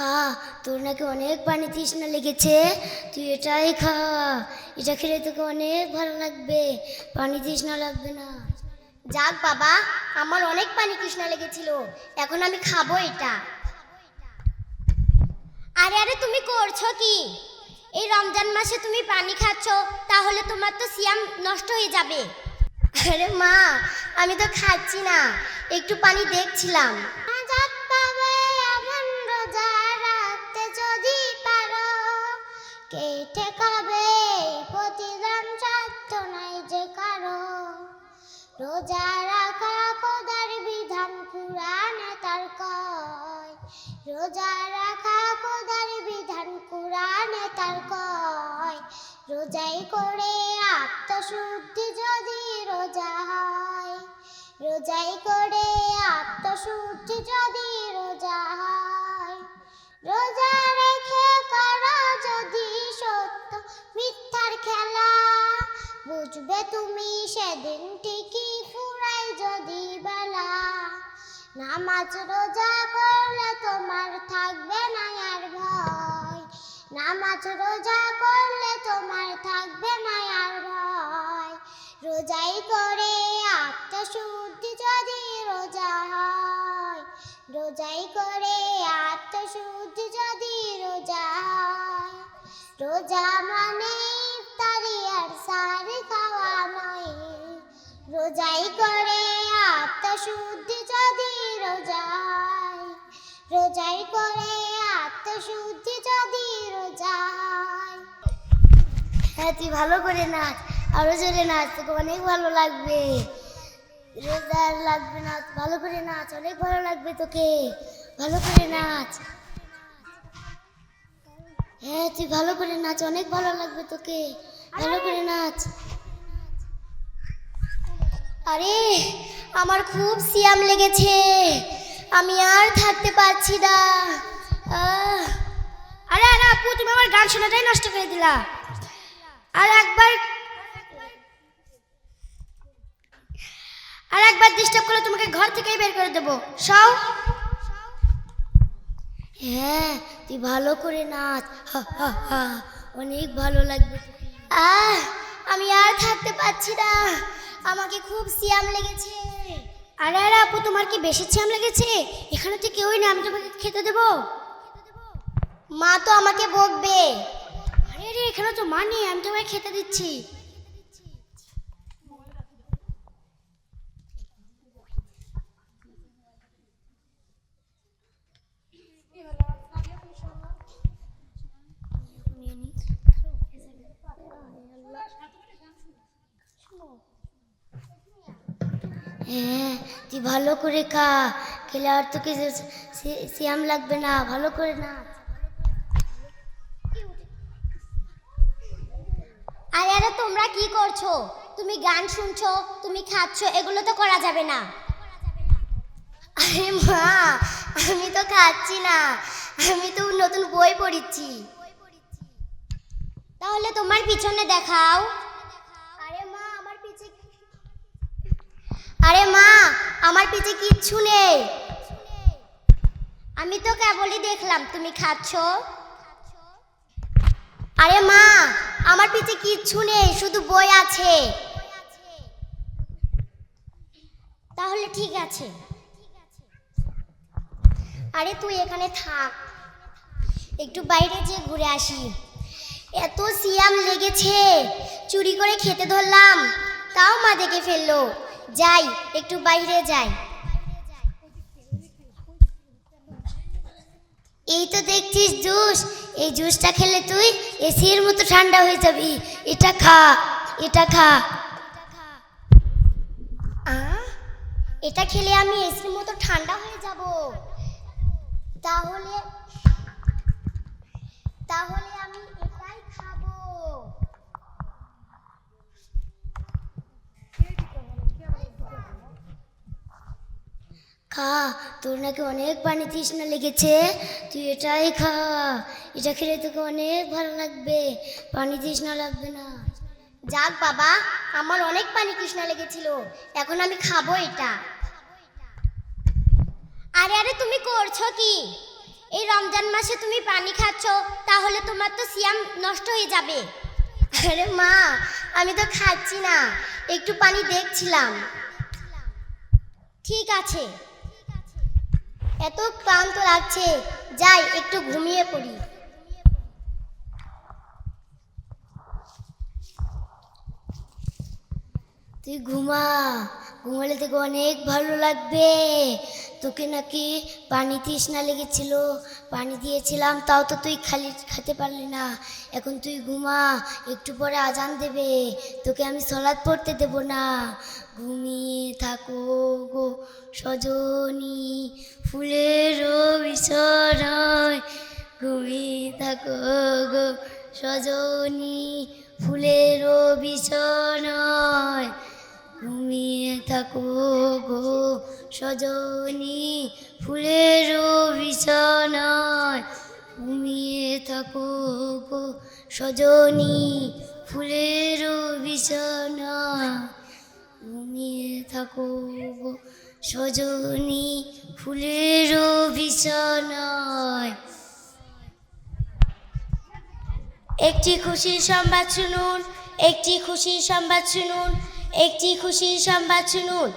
খা তোর নাকি অনেক পানি তৃষ্ণা লেগেছে। তুই এটাই খা। এটা খেলে তোকে অনেক ভালো লাগবে। পানি তৃষ্ণা লাগবে না। যাক বাবা, আমার অনেক পানি তৃষ্ণা লেগেছিল। এখন আমি খাব এটা। আরে আরে, তুমি করছ কি? এই রমজান মাসে তুমি পানি খাচ্ছ, তাহলে তোমার তো সিয়াম নষ্ট হয়ে যাবে। আরে মা, আমি তো খাচ্ছি না। একটু পানি দেখছিলাম। রোজা রাখা বিধান কুরআনে তার কয়, রোজা রাখা খোদার বিধান কুরআনে তার কয়, রোজাই করে আত্মশুদ্ধি যদি রোজা হয়, রোজাই করে আত্মশুদ্ধি যদি নামাজ রোজা করলে তোমার থাকবে না আর ভয়। নামাজ রোজা করলে তোমার থাকবে না আর ভয়। রোজাই করে আত্মশুদ্ধি যদি রোজা হয়। রোজাই করে আত্মশুদ্ধি যদি রোজা হয়। রোজা মানে ইফতারি আর সারি খাওয়া নয়। রোজাই করে আত্মশুদ্ধি রোজাই করে আত্মশুদ্ধি যদি রোজা হ্যাঁ। তুই ভালো করে নাচ, আরও জোরে নাচ, তোকে অনেক ভালো লাগবে। রোজা আর লাগবে না, ভালো করে নাচ, অনেক ভালো লাগবে তোকে। ভালো করে নাচ। হ্যাঁ তুই ভালো করে নাচ, অনেক ভালো লাগবে তোকে। ভালো করে নাচ। আরে, আমার খুব সিয়াম লেগেছে। আমি আর থাকতে পারছি না। আরে আরে আপু, তুমি আমার গান শোনাটাই নষ্ট করে দিলা। আর একবার আর একবার ডিস্টার্ব করলে তোমাকে ঘর থেকেই বের করে দেবো। সব হ্যাঁ তুই ভালো করে নাচ। অনেক ভালো লাগবে। আহ, আমি আর থাকতে পারছি না। আমাকে খুব সিয়াম লেগেছে। আরে আরে আপু, তোমার কি বেশি সিয়াম লেগেছে? এখানে তো কেউই না আমি তোমাকে খেতে দেবো। মা তো আমাকে বকবে। আরে আরে, এখানে তো মা নেই, আমি তোমাকে খেতে দিচ্ছি। হ্যাঁ। তুই ভালো করে খা। খেলে আর তোকে সে- সে- শ্যাম লাগবে না। ভালো করে না। আরে আরে তোমরা কি করছ? তুমি গান শুনছো তুমি খাচ্ছো এগুলো তো করা যাবে না। আরে মা আমি তো খাচ্ছি না। আমি তো নতুন বই পড়িচ্ছি। তাহলে তোমার পিছনে দেখাও আরে মা আমার পিছে আরে মা, আমার পিছে কিচ্ছু নেই। আমি তো কেবলই দেখলাম, তুমি খাচ্ছ? আরে মা, আমার পিছে কিচ্ছু নেই, শুধু বই আছে। তাহলে ঠিক আছে। আরে তুই এখানে থাক। একটু বাইরে যেয়ে ঘুরে আসি। এত সিয়াম লেগেছে, চুরি করে খেতে ধরলাম, তাও মা দেখে ফেলল। যাই, একটু বাইরে যাই। এই তো দেখছিস জুস। এই জুসটা খেলে তুই এসির মতো ঠান্ডা হয়ে যাবি। এটা খা এটা খা। এটা খেলে আমি এসির মতো ঠান্ডা হয়ে যাব। তাহলে তাহলে আমি এটাই খাব খা, তোর নাকি অনেক পানি তৃষ্ণা লেগেছে। তুই এটাই খা, এটা খেলে তোকে অনেক ভালো লাগবে। পানি তৃষ্ণা লাগবে না। যাক বাবা, আমার অনেক পানি তৃষ্ণা লেগেছিল। এখন আমি খাব এটা। আরে আরে, তুমি করছ কি? এই রমজান মাসে তুমি পানি খাচ্ছ, তাহলে তোমার তো সিয়াম নষ্ট হয়ে যাবে। আরে মা, আমি তো খাচ্ছি না। একটু পানি দেখছিলাম। ঠিক আছে। এত ক্লান্ত লাগছে। যাই একটু ঘুমিয়ে পড়ি। তুই ঘুমা। ঘুমালে তোকে অনেক ভালো লাগবে। তোকে নাকি পানি তৃষ্ণা লেগেছিল, পানি দিয়েছিলাম, তাও তো তুই খালি খেতে পারলি না। এখন তুই ঘুমা, একটু পরে আজান দেবে, তোকে আমি সলাদ পড়তে দেব না। ঘুমিয়ে থাকো গো সজনী, ফুলের বিছানায় ঘুমিয়ে থাকো গো সজনী, ফুলের বিছানায় ঘুমিয়ে থাকো গো সজনী ফুলের বিছানায় ঘুমিয়ে থাকো গো সজনী ফুলের বিছানায় ঘুমিয়ে থাকো গো সজনী ফুলের বিছানায়। একটি খুশির সংবাদ শুনুন, একটি খুশির সংবাদ শুনুন, একটি খুশির সংবাদ শুনুন।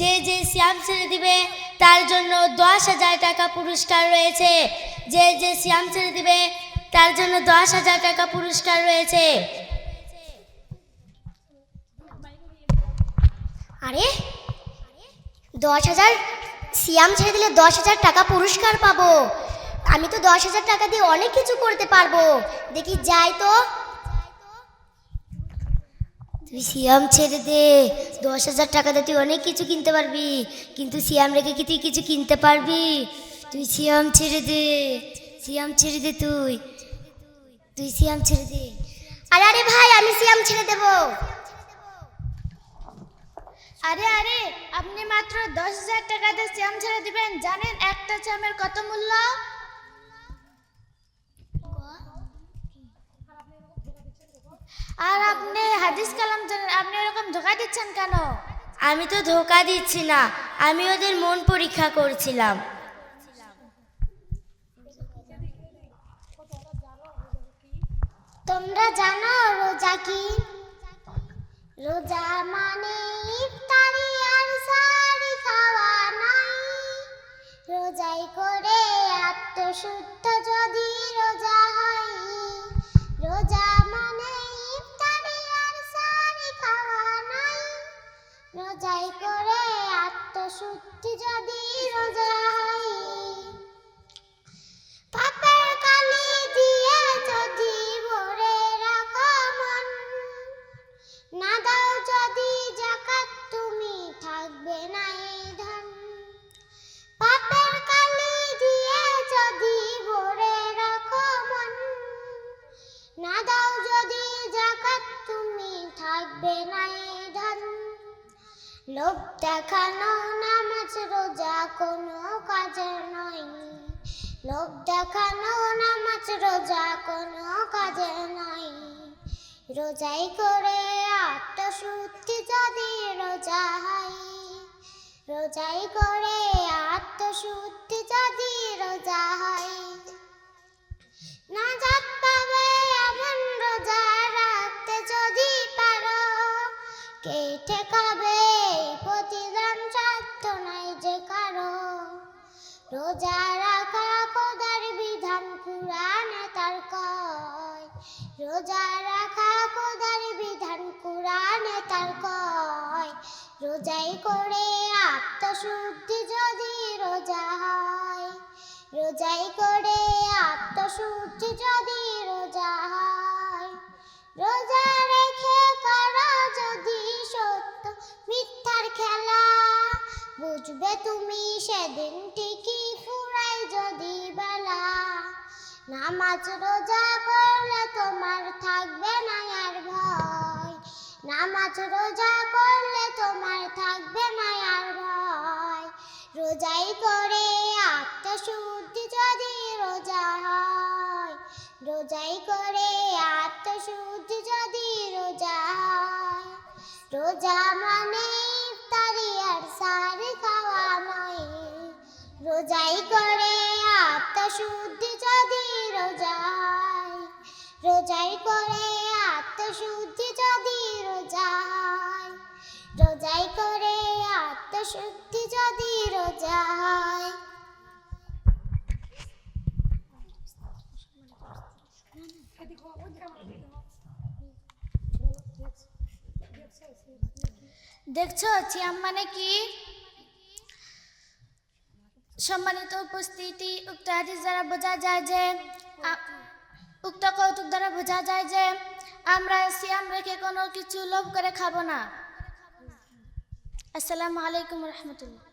যে যে শ্যাম ছেড়ে দিবে, তার জন্য দশ হাজার টাকা পুরস্কার রয়েছে। যে যে শ্যাম ছেড়ে দিবে, তার জন্য দশ হাজার টাকা পুরস্কার রয়েছে। আরে, দশ হাজার, সিয়াম ছেড়ে দিলে দশ হাজার টাকা পুরস্কার পাবো। আমি তো দশ হাজার টাকা দিয়ে অনেক কিছু করতে পারব। দেখি যাই তো। তুই সিয়াম ছেড়ে দে। দশ হাজার টাকা দিয়ে তুই অনেক কিছু কিনতে পারবি। কিন্তু সিয়াম রেখে কি তুই কিছু কিনতে পারবি? তুই সিয়াম ছেড়ে দে। সিয়াম ছেড়ে দে তুই। তুই সিয়াম ছেড়ে দে। আরে আরে ভাই, আমি সিয়াম ছেড়ে দেবো। আরে আরে, আপনি মাত্র দশ হাজার টাকাতে শ্যাম ছেড়ে দিবেন। জানেন একটা শ্যামের কত মূল্য? আর আপনি হাদিস কালাম জানেন আপনি এরকম ধোকা দিচ্ছেন কেন? আমি তো ধোকা দিচ্ছি না আমি ওদের মন পরীক্ষা করছিলাম। তোমরা জানো রোজা কি? রোজা মানে ইফতারি আর সারি খাওয়া নাই। রোজাই করে আত্মশুদ্ধ যদি রোজা রোজা আত্মশুদ্ধি যদি রোজা হয়, পাপের কালি দিয়ে যদি রাখো মন, না দাও যদি জাকাত, তুমি থাকবে না এই ধন। পাপের কালি দিয়ে যদি ভরে রাখো মন, না দাও যদি জাকাত, তুমি থাকবে না এই ধন। লোভ দেখানো নামাজ, রোজা কোনো কাজের নয়। লোভ দেখানো নামাজ, রোজা কোনো কাজের নয়। রোজাই করে আত্মশুদ্ধি যদি রোজা হয়, রোজাই করে আত্মশুদ্ধি যদি রোজা হয়। না জাত রোজা রাখা খোদার বিধান কুরআনে তার কয়, রোজাই করে আত্মশুদ্ধি যদি রোজা হয়, রোজাই করে আত্মশুদ্ধি যদি রোজা হয়, রোজা রেখে করো যদি সত্য মিথ্যার খেলা, বুঝবে তুমি সেদিন নামাজ রোজা করলে তোমার থাকবে না আর ভয়। নামাজ রোজা করলে তোমার থাকবে না আর ভয়। রোজাই করে আত্মশুদ্ধি যদি রোজা হয়, রোজাই করে আত্মশুদ্ধি যদি রোজা হয়। রোজা মানে ইফতারি আর সারি খাওয়া নয়। রোজাই করে রোজায় রোজাই করে আত্মশুদ্ধি যদি রোজায় রোজাই করে আত্মশুদ্ধি যদি রোজায় দেখছ সিয়াম মানে কি? সম্মানিত উপস্থিতি, উক্ত হাদিস দ্বারা বোঝা যায় যে উক্ত কৌতুক দ্বারা বোঝা যায় যে আমরা সিয়াম রেখে কোনো কিছু লোভ করে খাব না। আসসালামু আলাইকুম রহমতুল্লাহ।